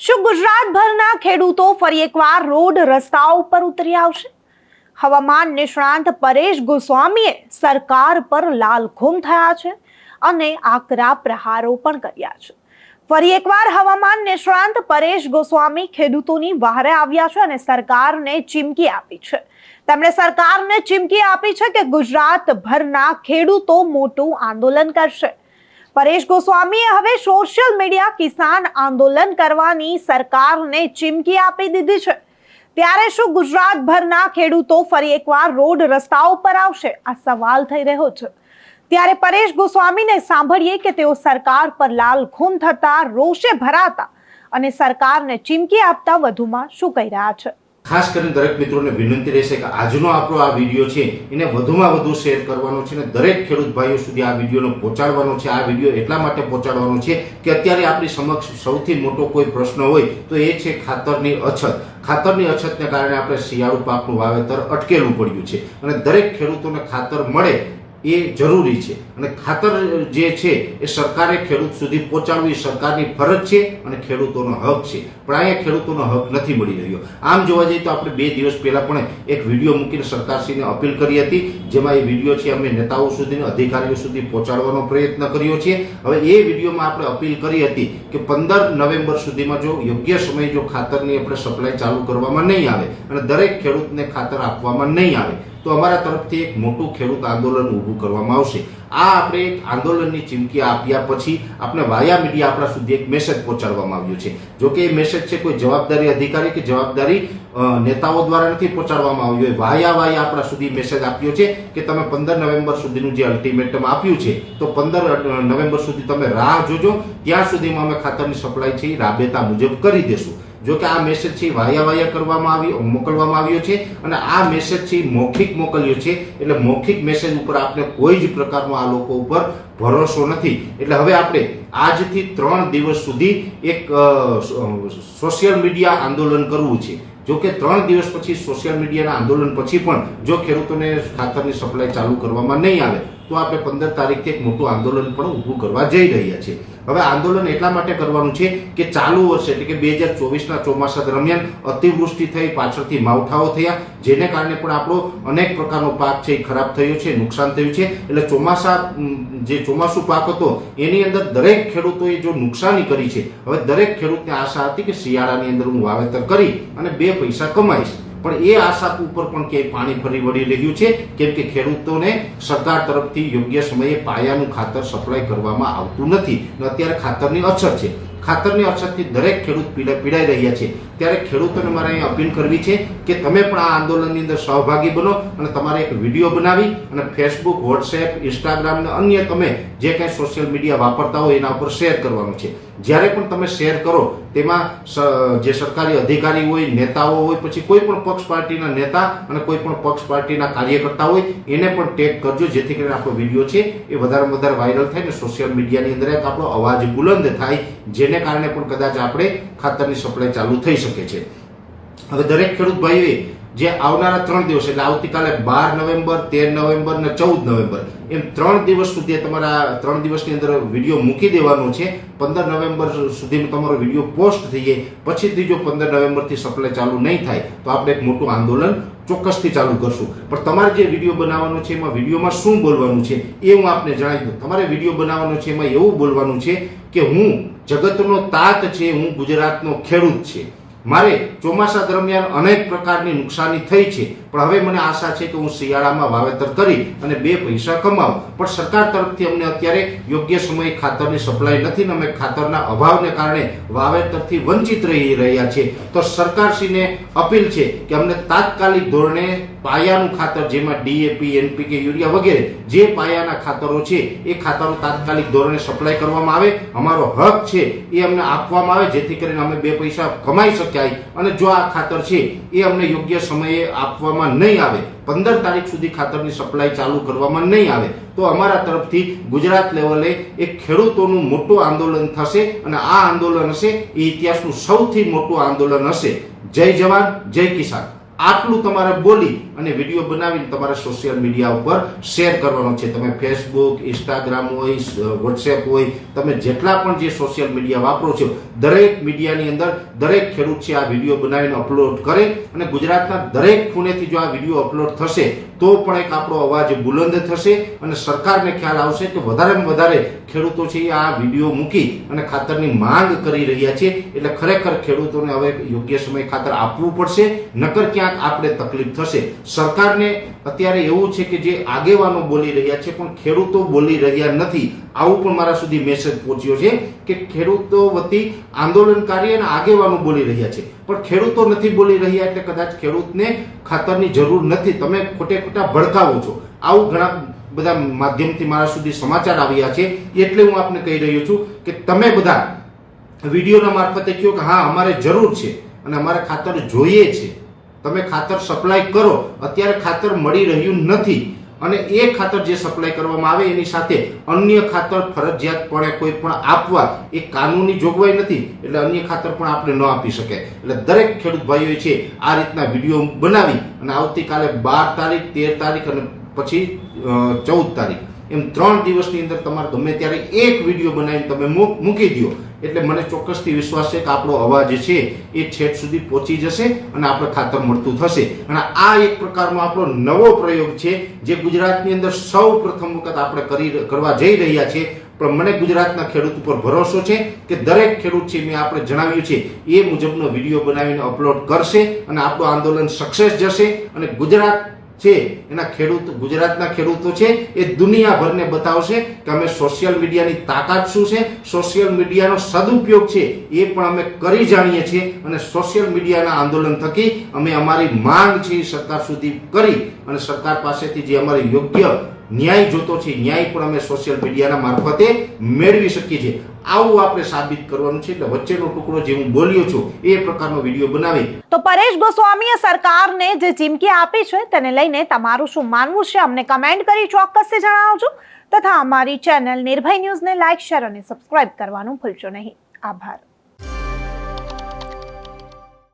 શું ગુજરાતભરના ખેડૂતો ફરી એકવાર રોડ રસ્તાઓ પર ઉતરી આવશે? હવામાન નિષ્ણાંત પરેશ ગોસ્વામીએ સરકાર પર લાલઘુમ થયા છે અને આકરા પ્રહારો પણ કર્યા છે. ફરી એકવાર હવામાન નિષ્ણાંત પરેશ ગોસ્વામી ખેડૂતોની વહારે આવ્યા છે અને સરકારને ચીમકી આપી છે. તેમણે સરકારને ચીમકી આપી છે કે ગુજરાતભરના ખેડૂતો મોટું આંદોલન કરશે. પરેશ ગોસ્વામીએ હવે સોશિયલ મીડિયા કિસાન આંદોલન કરવાની સરકારને ચીમકી આપી દીધી છે. ત્યારે શું ગુજરાતભરના ખેડૂતો ફરી એકવાર રોડ રસ્તાઓ પર આવશે? આ સવાલ થઈ રહ્યો છે. ત્યારે પરેશ ગોસ્વામીને સાંભળીએ કે તેઓ સરકાર પર લાલ ખૂન થતા, રોષે ભરાતા અને સરકારને ચીમકી આપતા વધુમાં શું કહી રહ્યા છે? ખાસ કરીને દરેક મિત્રોને વિનંતી રહેશે કે આજનો આપણો આ વીડિયો છે એને વધુમાં વધુ શેર કરવાનો છે અને દરેક ખેડૂત ભાઈઓ સુધી આ વિડીયોને પહોંચાડવાનો છે. આ વીડિયો એટલા માટે પહોંચાડવાનો છે કે અત્યારે આપણી સમક્ષ સૌથી મોટો કોઈ પ્રશ્ન હોય તો એ છે ખાતરની અછત. ખાતરની અછતને કારણે આપણે શિયાળુ પાકનું વાવેતર અટકેલું પડ્યું છે અને દરેક ખેડૂતોને ખાતર મળે એ જરૂરી છે. અને ખાતર જે છે, એ સરકારે ખેડૂત સુધી પહોંચાડવી સરકારની ફરજ છે અને ખેડૂતોનો હક છે. પણ અહીંયા ખેડૂતોનો હક નથી મળી રહ્યો. આમ જોવા જઈએ તો આપણે બે દિવસ પહેલાં પણ એક વીડિયો મૂકીને સરકારશ્રીને અપીલ કરી હતી, જેમાં એ વીડિયો છે, અમે નેતાઓ સુધી અધિકારીઓ સુધી પહોંચાડવાનો પ્રયત્ન કર્યો છે. હવે એ વિડીયોમાં આપણે અપીલ કરી હતી કે પંદર નવેમ્બર સુધીમાં જો યોગ્ય સમયે જો ખાતરની આપણે સપ્લાય ચાલુ કરવામાં નહીં આવે અને દરેક ખેડૂતને ખાતર આપવામાં નહીં આવે તો અમારા તરફથી એક મોટું ખેડૂત આંદોલન ઊભું કરવામાં આવશે. આ આપણે એક આંદોલનની ચીમકી આપ્યા પછી આપણે વાયા મીડિયા આપણા સુધી એક મેસેજ પહોંચાડવામાં આવ્યો છે. જો કે એ મેસેજ છે કોઈ જવાબદારી અધિકારી કે જવાબદારી નેતાઓ દ્વારા નથી પહોંચાડવામાં આવ્યો. એ વાયા વાયા આપણા સુધી મેસેજ આપ્યો છે કે તમે પંદર નવેમ્બર સુધીનું જે અલ્ટિમેટમ આપ્યું છે, તો પંદર નવેમ્બર સુધી તમે રાહ જોજો. ત્યાં સુધીમાં અમે ખાતરની સપ્લાય છે રાબેતા મુજબ કરી દેશું. જો કે આ મેસેજ છે વાયા વાયા કરવામાં આવ્યો, મોકલવામાં આવ્યો છે અને આ મેસેજ છે મૌખિક મોકલ્યો છે. એટલે મૌખિક મેસેજ ઉપર આપણે કોઈ જ પ્રકારનો આ લોકો ઉપર ભરોસો નથી. એટલે હવે આપણે આજથી ત્રણ દિવસ સુધી એક સોશિયલ મીડિયા આંદોલન કરવું છે. જો કે ત્રણ દિવસ પછી સોશિયલ મીડિયાના આંદોલન પછી પણ જો ખેડૂતોને ખાતરની સપ્લાય ચાલુ કરવામાં નહીં આવે, તો આપણે પંદર તારીખથી એક મોટું આંદોલન પણ ઊભું કરવા જઈ રહ્યા છે હવે આંદોલન એટલા માટે કરવાનું છે કે ચાલુ વર્ષે, એટલે કે બે હજાર ચોવીસના ચોમાસા દરમિયાન અતિવૃષ્ટિ થઈ, પાછળથી માવઠાઓ થયા, જેને કારણે પણ આપણો અનેક પ્રકારનો પાક છે એ ખરાબ થયો છે, નુકસાન થયું છે. એટલે ચોમાસા જે ચોમાસું પાક હતો, એની અંદર દરેક ખેડૂતોએ જો નુકસાની કરી છે, હવે દરેક ખેડૂતને આશા હતી કે શિયાળાની અંદર હું વાવેતર કરી અને બે પૈસા કમાઈશ. પણ એ આશા ઉપર પણ ક્યાંય પાણી ફરી વળી રહ્યું છે, કેમ કે ખેડૂતોને સરકાર તરફથી યોગ્ય સમયે પાયાનું ખાતર સપ્લાય કરવામાં આવતું નથી. અને અત્યારે ખાતરની અછત છે. ખાતરની અછતથી દરેક ખેડૂત પીડા, પીડાઈ રહ્યા છે. ત્યારે ખેડૂતોને મારે અહીં અપીલ કરવી છે કે તમે પણ આ આંદોલનની અંદર સહભાગી બનો અને તમારે એક વીડિયો બનાવી અને ફેસબુક, વોટ્સએપ, ઇન્સ્ટાગ્રામ અને અન્ય તમે જે કાંઈ સોશિયલ મીડિયા વાપરતા હોય એના ઉપર શેર કરવાનું છે. જ્યારે પણ તમે શેર કરો, તેમાં જે સરકારી અધિકારી હોય, નેતાઓ હોય, પછી કોઈ પણ પક્ષ પાર્ટીના નેતા અને કોઈ પણ પક્ષ પાર્ટીના કાર્યકર્તા હોય, એને પણ ટેગ કરજો, જેથી કરીને આપણો વીડિયો છે એ વધારે વધારે વાયરલ થાય ને સોશિયલ મીડિયાની અંદર એક આપણો અવાજ બુલંદ થાય, જેને કારણે પણ કદાચ આપણે ખાતરની સપ્લાય ચાલુ થઈ શકે છે. હવે દરેક ખેડૂત ભાઈએ જે આવનારા ત્રણ દિવસ, એટલે આવતીકાલે બાર નવેમ્બર, તેર નવેમ્બર ને ચૌદ નવેમ્બર, એમ ત્રણ દિવસ સુધી તમારા ત્રણ દિવસની અંદર વીડિયો મૂકી દેવાનો છે. પંદર નવેમ્બર સુધી તમારો વીડિયો પોસ્ટ થઈ જાય. પછીથી જો પંદર નવેમ્બરથી સપ્લાય ચાલુ નહીં થાય. તો આપણે એક મોટું આંદોલન ચોક્કસથી ચાલુ કરશું. પણ તમારે જે વીડિયો બનાવવાનો છે, એમાં વિડીયોમાં શું બોલવાનું છે, એ હું આપને જણાવી દઉં. તમારે વીડિયો બનાવવાનો છે, એમાં એવું બોલવાનું છે કે હું જગતનો તાત છે, હું ગુજરાતનો ખેડૂત છે. મારે ચોમાસા દરમિયાન અનેક પ્રકારની નુકસાની થઈ છે. પણ હવે મને આશા છે કે હું શિયાળામાં વાવેતર કરી અને બે પૈસા કમાવું પણ સરકાર તરફથી અમને અત્યારે યોગ્ય સમયે ખાતરની સપ્લાય નથી ને અમે ખાતરના અભાવને કારણે વાવેતરથી વંચિત રહી રહ્યા છે તો સરકારશ્રીને અપીલ છે કે અમને તાત્કાલિક ધોરણે પાયાનું ખાતર, જેમાં ડીએપી એનપીકે યુરિયા વગેરે જે પાયાના ખાતરો છે, એ ખાતરો તાત્કાલિક ધોરણે સપ્લાય કરવામાં આવે. અમારો હક છે એ અમને આપવામાં આવે, જેથી કરીને અમે બે પૈસા કમાઈ શકાય. અને જો આ ખાતર છે, એ અમને યોગ્ય સમયે આપવામાં નહીં આવે. પંદર તારીખ સુધી ખાતરની સપ્લાય ચાલુ કરવામાં નહીં આવે. તો અમારા તરફથી ગુજરાત લેવલે એક ખેડૂતોનું મોટું આંદોલન થશે અને આ આંદોલન હશે એ ઇતિહાસનું સૌથી મોટું આંદોલન હશે. જય જવાન, જય કિસાન. આટલું તમારે બોલી અને વીડિયો બનાવીને તમારે સોશિયલ મીડિયા ઉપર શેર કરવાનો છે. તમે ફેસબુક ઇન્સ્ટાગ્રામ હોય વોટ્સએપ હોય, તમે જેટલા પણ જે સોશિયલ મીડિયા વાપરો છો, દરેક મીડિયાની અંદર દરેક ખેડૂત છે આ વીડિયો બનાવીને અપલોડ કરે અને ગુજરાતના દરેક ખૂણેથી જો આ વીડિયો અપલોડ થશે તો પણ એક આપણો અવાજ બુલંદ થશે અને સરકારને ખ્યાલ આવશે કે વધારેમાં વધારે ખેડૂતો છે એ આ વીડિયો મૂકી અને ખાતરની માંગ કરી રહ્યા છે. એટલે ખરેખર ખેડૂતોને હવે યોગ્ય સમય ખાતર આપવું પડશે, નકર ક્યાંક આપણે તકલીફ થશે. સરકારને અત્યારે એવું છે કે જે આગેવાનો બોલી રહ્યા છે, પણ ખેડૂતો બોલી રહ્યા નથી. આવું પણ મારા સુધી મેસેજ પહોંચ્યો છે. કે ખેડૂતો વતી આંદોલનકારી અને આગેવાનો બોલી રહ્યા છે. પણ ખેડૂતો નથી બોલી રહ્યા એટલે કદાચ ખેડૂતને ખાતરની જરૂર નથી. તમે ખોટે ખોટા ભડકાવો છો. આવું ઘણા બધા માધ્યમથી મારા સુધી સમાચાર આવ્યા છે. એટલે હું આપને કહી રહ્યો છું કે તમે બધા વિડીયોના મારફતે કહો કે હા, અમારે જરૂર છે અને અમારે ખાતર જોઈએ છે. તમે ખાતર સપ્લાય કરો. અત્યારે ખાતર મળી રહ્યું નથી. અને એ ખાતર જે સપ્લાય કરવામાં આવે એની સાથે અન્ય ખાતર ફરજિયાતપણે કોઈ પણ આપવા એ કાનૂની જોગવાઈ નથી. એટલે અન્ય ખાતર પણ આપણે ન આપી શકે એટલે દરેક ખેડૂત ભાઈઓએ છે આ રીતના વીડિયો બનાવી અને આવતીકાલે બાર તારીખ, તેર તારીખ અને પછી ચૌદ તારીખ. એમ ત્રણ દિવસની અંદર તમારે ગમે ત્યારે એક વીડિયો બનાવીને તમે મૂક- દો એટલે મને ચોક્કસથી વિશ્વાસ છે કે આપણો અવાજ છે એ છેક સુધી પહોંચી જશે અને આપણે ખાતર મળતું થશે. અને આ એક પ્રકારનો આપણો નવો પ્રયોગ છે જે ગુજરાતની અંદર સૌ પ્રથમ વખત આપણે કરી કરવા જઈ રહ્યા છીએ. પણ મને ગુજરાતના ખેડૂત ઉપર ભરોસો છે કે દરેક ખેડૂત છે મેં આપણે જણાવ્યું છે, એ મુજબનો વીડિયો બનાવીને અપલોડ કરશે અને આપણું આંદોલન સક્સેસ જશે અને ગુજરાત છે. એના ખેડૂત, ગુજરાતના ખેડૂતો છે, એ દુનિયાભરને બતાવશે કે અમે સોશિયલ મીડિયાની તાકાત શું છે. સોશિયલ મીડિયાનો સદુપયોગ છે એ પણ અમે કરી જાણીએ છીએ અને સોશિયલ મીડિયાના આંદોલન થકી અમે અમારી માંગ છે સરકાર સુધી કરી અને સરકાર પાસેથી જે અમારી યોગ્ય ન્યાય જોતો છે ન્યાય પણ અમે સોશિયલ મીડિયાના મારફતે મેળવી શકીએ છીએ. આવું આપણે સાબિત કરવાનું છે. એટલે વચ્ચેનો ટુકડો જે હું બોલ્યો છું, એ પ્રકારનો વીડિયો બનાવી. તો પરેશ ગોસ્વામીએ સરકારને જે ચીમકી આપી છે, તેને લઈને તમારું શું માનવું છે? અમને કમેન્ટ કરી ચોક્કસથી જણાવજો. તથા અમારી ચેનલ નિર્ભય ન્યૂઝને લાઇક શેર અને સબસ્ક્રાઇબ કરવાનું ભૂલશો નહીં. આભાર.